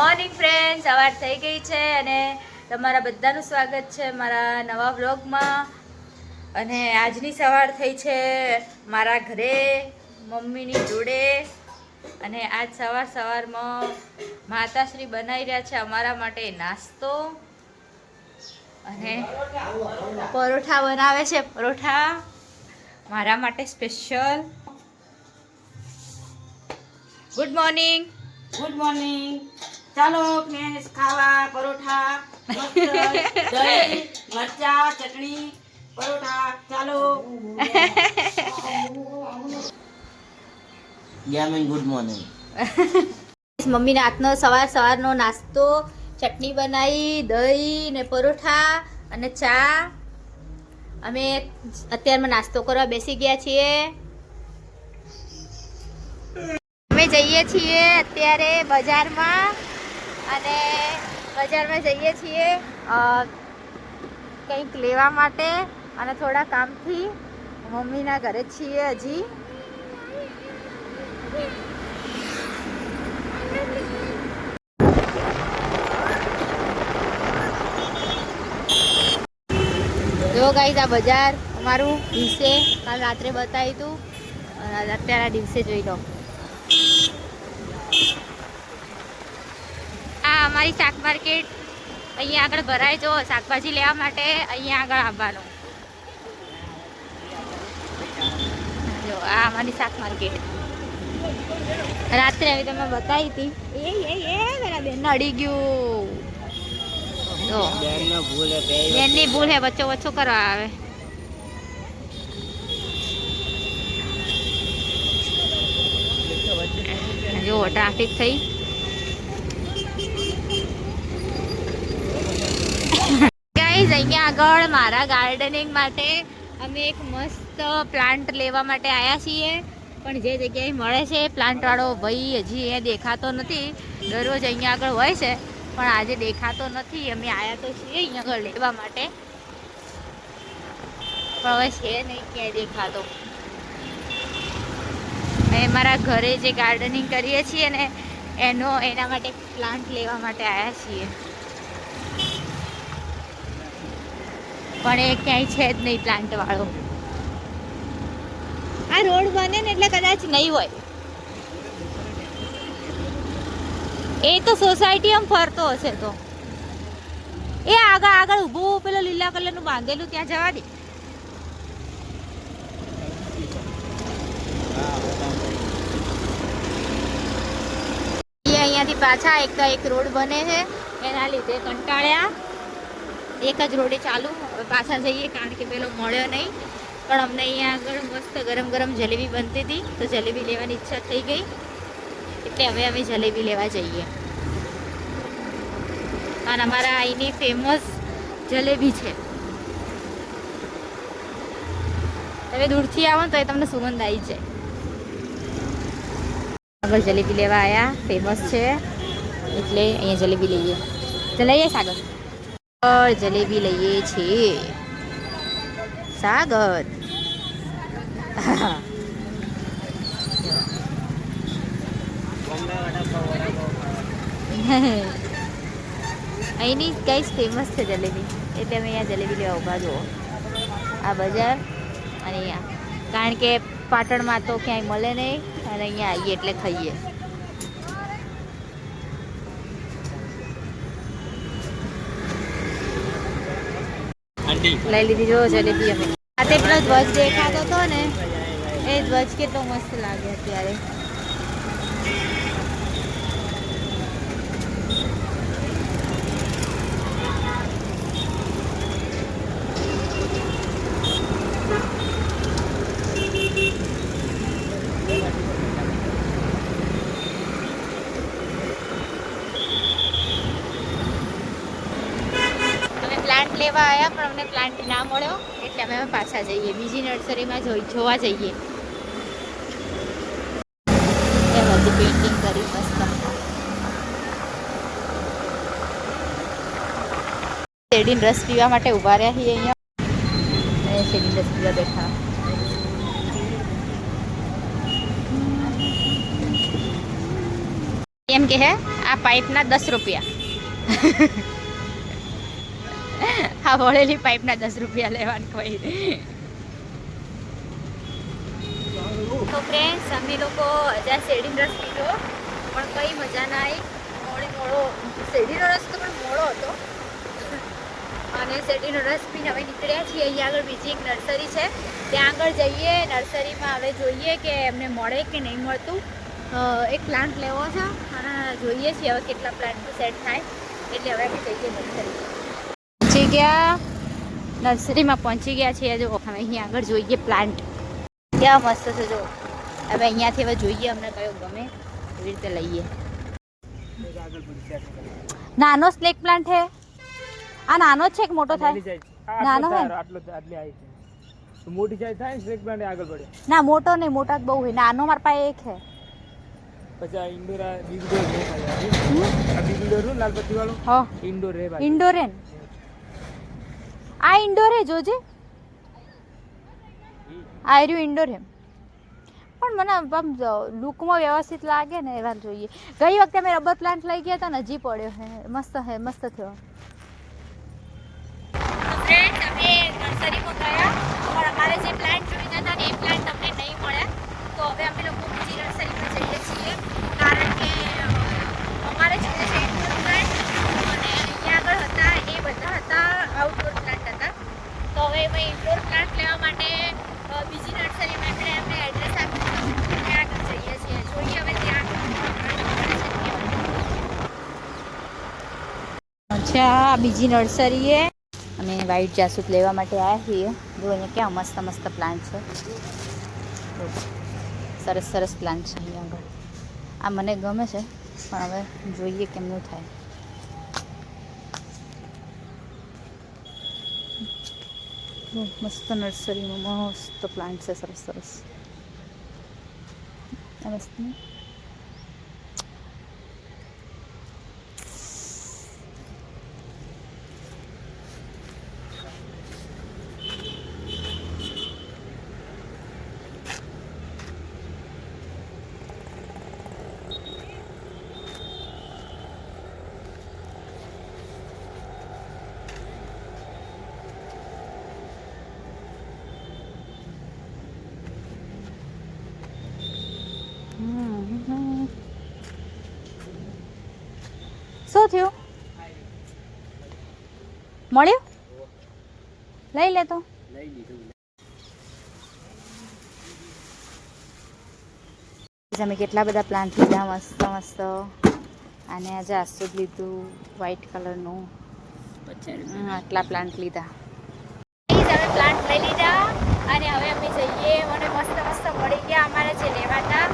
Morning friend સવાર થઈ ગઈ છે અને તમારા બધાનું સ્વાગત છે મારા નવા વ્લોગમાં. અને આજની સવાર થઈ છે મારા ઘરે, મમ્મીની જોડે. અને આજ સવાર સવારમાં માતાશ્રી બનાવી રહ્યા છે અમારા માટે નાસ્તો. અને પરોઠા બનાવે છે પરોઠા. મારા માટે special. Good morning. Good morning. ચાલો ફ્રેન્ડ્સ ખાવા પરોઠા દહીં મરચા ચટણી પરોઠા ચાલો. યામિન ગુડ મોર્નિંગ મમ્મીના હાથનો સવાર સવારનો નાસ્તો ચટણી બનાવી દહીં ને પરોઠા અને ચા. અમે અત્યારમાં નાસ્તો કરવા બેસી ગયા છીએ. અમે જઈએ છીએ અત્યારે બજારમાં. અને બજારમાં જઈએ છીએ કંઈક લેવા માટે અને થોડા કામથી મમ્મીના ઘરે છીએ હજી. જો ગાઈઝ આ બજાર અમારું દિવસે, કાલ રાત્રે બતાવ્યું હતું. અત્યારે દિવસે જોઈ લો. આ અમારી શાક માર્કેટ અહીંયા આગળ ભરાય જો, શાકભાજી લેવા માટે અહીંયા આગળ આવવાનું. જો, આ અમારી શાક માર્કેટ. રાત્રે હવે તમે બતાવી હતી. એ એ એ મારા બેન અડી ગયું. જો બેનનો ભૂલ હે બે બેનની ભૂલ હે વચ્ચો વચ્ચો કરવા આવે. જો ટ્રાફિક થઈ ગાઈઝ અહીંયા આગળ મારા ગાર્ડનિંગ માટે અમે એક મસ્ત પ્લાન્ટ લેવા માટે આવ્યા છીએ. પણ જે જગ્યાએ મળે છે એ પ્લાન્ટવાળો ભાઈ હજી એ દેખાતો નથી. દરરોજ અહીંયા આગળ હોય છે, પણ આજે દેખાતો નથી. અમે આવ્યા તો છીએ અહીંયા આગળ લેવા માટે. પણ હવે છે નહીં ક્યાંય દેખાતો. અમે મારા ઘરે જે ગાર્ડનિંગ કરીએ છીએ ને, એનો, એના માટે પ્લાન્ટ લેવા માટે આવ્યા છીએ. પણ એ ક્યાંય છે જ નહીં પ્લાન્ટ વાળો. આ રોડ બને ને એટલે કદાચ નહીં હોય. એ તો સોસાયટી આમ ફરતો હશે તો. એ આગળ આગળ ઊભું પેલું લીલા કલરનું બાંધેલું ત્યાં જવા દે અહીંયાથી પાછા એક તો એક રોડ બને છે. એના લીધે કંટાળ્યા. એક જ રોડે ચાલુ, હવે પાછા જઈએ કારણ કે પેલો મળ્યો નહીં. પણ અમને અહીંયા આગળ મસ્ત ગરમ ગરમ જલેબી બનતી હતી, તો જલેબી લેવાની ઈચ્છા થઈ ગઈ. એટલે હવે અમે જલેબી લેવા જઈએ. અને અમારા અહીંની ફેમસ જલેબી છે. તમે દૂરથી આવો ને તો એ તમને સુગંધ આવી જાય. આગળ જલેબી લેવા આવ્યા ફેમસ છે. એટલે અહીંયા જલેબી લઈએ. તો લઈએ સાગર જલેબી લઈએ છીએ. સાગર. અહીંની કઈ ફેમસ છે જલેબી? એટલે અમે અહીંયા જલેબી લેવા ઊભા જુઓ. આ બજાર અને અહીંયા. કારણ કે પાટણમાં તો ક્યાંય મળે નહીં અને અહીંયા આવીએ એટલે ખાઈએ. લઈ લીધી જો જલેબી અમે આ તે પેલો ધ્વજ દેખાતો હતો ને, એ ધ્વજ કેટલો મસ્ત લાગે અત્યારે. અમને પ્લાન્ટ ના મળ્યો એટલે અમે પાછા જઈએ. બીજી નર્સરીમાં જોઈ જોવા જઈએ. એ પેઇન્ટિંગ કરી મસ્ત. શેરડીન રસ પીવા માટે ઊભા રહ્યા છીએ અહીંયા. શેરડીન રસ પીવા બેઠા. એમ કે હે, આ પાઇપના દસ રૂપિયા. આ વળેલી પાઇપના દસ રૂપિયા લેવાનું કોઈ તો ફ્રેન્ડ્સ અમે લોકો જ્યાં શેરડીનો રસ પીધો, પણ કઈ મજા ના આવી. મોડી મોડો, શેરડીનો રસ તો પણ મોડો હતો. અને શેરડીનો રસ પીને હવે નીકળ્યા છીએ. અહીંયા આગળ બીજી એક નર્સરી છે. ત્યાં આગળ જઈએ નર્સરીમાં હવે જોઈએ કે એમને મળે કે નહીં મળતું. એક પ્લાન્ટ લેવો છે. અને જોઈએ છીએ હવે કેટલા પ્લાન્ટ સેટ થાય. એટલે હવે આપણે જઈએ નર્સરી પહોંચી ગયા. નર્સરીમાં પહોંચી ગયા છીએ. જો અમે અહીંયા આગળ જોઈએ પ્લાન્ટ ક્યાં મસ્ત છે જો. હવે અહીંયાથી હવે જોઈએ અમને કયો ગમે એવી રીતે લઈએ. નાનો સ્નેક પ્લાન્ટ છે આ નાનો છે કે મોટો થાય? નાનો હે છે. મોટી સાઈઝ થાય સ્નેક પ્લાન્ટ આગળ પડે. ના મોટો નહીં મોટા બહુ હોય. નાનો મારા પાસે એક છે પછી ઇન્ડોર ઇન્ડોર આ બીગડોર રે ખાલી હમ? આ બીગડોરનું લાલ પત્તી વાળું? હા. ઇન્ડોર રે ઇન્ડોર? આ ઇન્ડોર હે જોજે. આ રહ્યું ઇન્ડોર હે. પણ મને આમ લુકમાં વ્યવસ્થિત લાગે ને એવા જોઈએ. ગઈ વખતે અમે રબર પ્લાન્ટ લઈ ગયા હતા ને હજી પડ્યો હે. મસ્ત હે, મસ્ત થયો. ફ્રેન્ડ અમે નર્સરીમાં ગયા અચ્છા આ બીજી નર્સરી છે અમે વ્હાઈટ જાસૂદ લેવા માટે આવ્યા છીએ. જો અહીંયા ક્યાં મસ્ત મસ્ત પ્લાન્ટ છે. સરસ સરસ પ્લાન્ટ છે અહીંયા આગળ. આ મને ગમે છે, પણ હવે જોઈએ કેમનું થાય. મસ્ત નર્સરીમાં મસ્ત પ્લાન્ટ છે, સરસ સરસ. મસ્ત થયું? મળ્યું? લઈ લે તો. અમે કેટલા બધા પ્લાન્ટ લીધા મસ્ત મસ્ત. અને આજે આસુદ લીધું વ્હાઈટ કલરનું આટલા પ્લાન્ટ લીધા. અમે પ્લાન્ટ લઈ લીધા. અને હવે અમે જઈએ. મને મસ્ત મસ્ત મળી ગયા અમારે જે લેવાતા.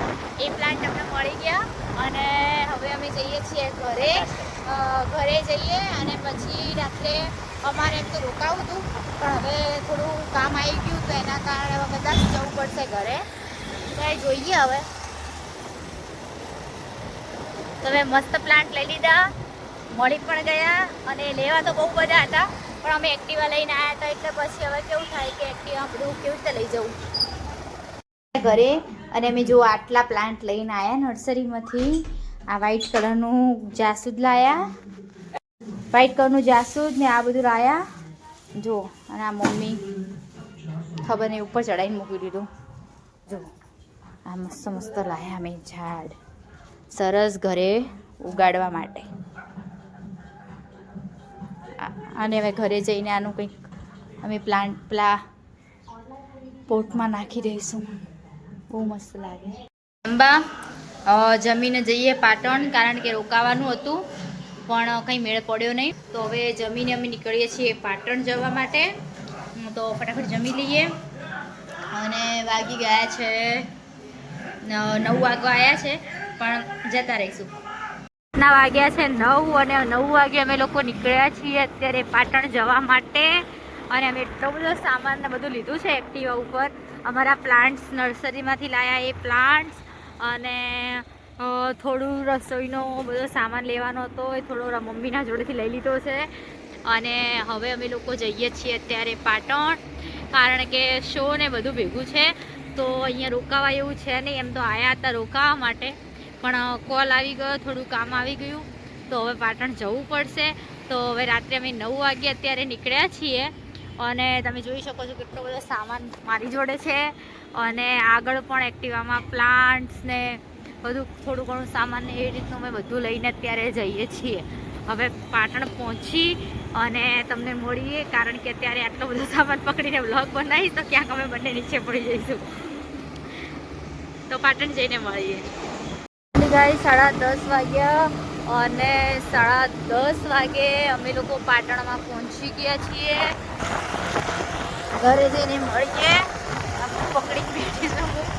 એ પ્લાન્ટ અમને મળી ગયા. અને હવે અમે જઈએ છીએ ઘરે. ઘરે જઈએ અને પછી રાત્રે અમારે એમ તો રોકાવું હતું, પણ હવે થોડું કામ આવી ગયું તો એના કારણે હવે કદાચ જવું પડશે ઘરે. તો જોઈએ હવે. તમે મસ્ત પ્લાન્ટ લઈ લીધા, મળી પણ ગયા અને લેવા તો બહુ બધા હતા, પણ અમે એક્ટિવા લઈને આવ્યા હતા એટલે પછી હવે કેવું થાય કે એક્ટિવા બધું કેવી રીતે લઈ જવું. ઘરે અને અમે જો આટલા પ્લાન્ટ લઈને આવ્યા નર્સરીમાંથી આ વ્હાઈટ કલરનું જાસૂદ લાયા. વ્હાઈટ કલરનું જાસૂદ ને આ બધું લાયા. જો અને આ મમ્મી ખબર નહીં ઉપર ચડાવીને મૂકી દીધું. જો આ મસ્ત મસ્ત લાયા અમે ઝાડ. સરસ ઘરે ઉગાડવા માટે. અને હવે ઘરે જઈને આનું કંઈક અમે પ્લાન્ટ પ્લા પોટમાં નાખી દઈશું. બહુ મસ્ત લાગે. અ, જમીને જઈએ પાટણ, કારણ કે રોકાવાનું હતું, પણ કંઈ મેળ પડ્યો નહીં. તો હવે જમીને અમે નીકળીએ છીએ પાટણ જવા માટે. તો ફટાફટ જમી લઈએ. અને વાગી ગયા છે નવ વાગવા આવ્યા છે, પણ જતા રહીશું. ના, વાગ્યા છે નવ અને નવ વાગે અમે લોકો નીકળ્યા છીએ અત્યારે પાટણ જવા માટે. અને અમે એટલો બધો સામાન ને બધું લીધું છે એક્ટિવા ઉપર. અમારા પ્લાન્ટ્સ નર્સરીમાંથી લાયા એ પ્લાન્ટ્સ. અને થોડું રસોઈનો બધો સામાન લેવાનો હતો, એ થોડો મમ્મીના જોડેથી લઈ લીધો છે. અને હવે અમે લોકો જઈએ છીએ અત્યારે પાટણ, કારણ કે શો ને બધું ભેગું છે. તો અહીંયા રોકાવા એવું છે નહીં, એમ તો આવ્યા હતા રોકાવા માટે. પણ કોલ આવી ગયો, થોડું કામ આવી ગયું. તો હવે પાટણ જવું પડશે. તો હવે રાત્રે અમે નવ વાગે અત્યારે નીકળ્યા છીએ. અને તમે જોઈ શકો છો કેટલો બધો સામાન મારી જોડે છે. અને આગળ પણ એક્ટિવામાં પ્લાન્ટ્સ ને બધું, થોડું ઘણું સામાન એ રીતનું અમે બધું લઈને અત્યારે જઈએ છીએ. હવે પાટણ પહોંચી અને તમને મળીએ, કારણ કે અત્યારે આટલો બધો સામાન પકડીને વ્લોગ બનાવીશ તો ક્યાંક અમે બંને નીચે પડી જઈશું. તો પાટણ જઈને મળીએ. ગાય સાડા દસ વાગ્યા. અને સાડા દસ વાગે અમે લોકો પાટણમાં પહોંચી ગયા છીએ ઘરે જઈને મળીએ પકડી બેઠી છું.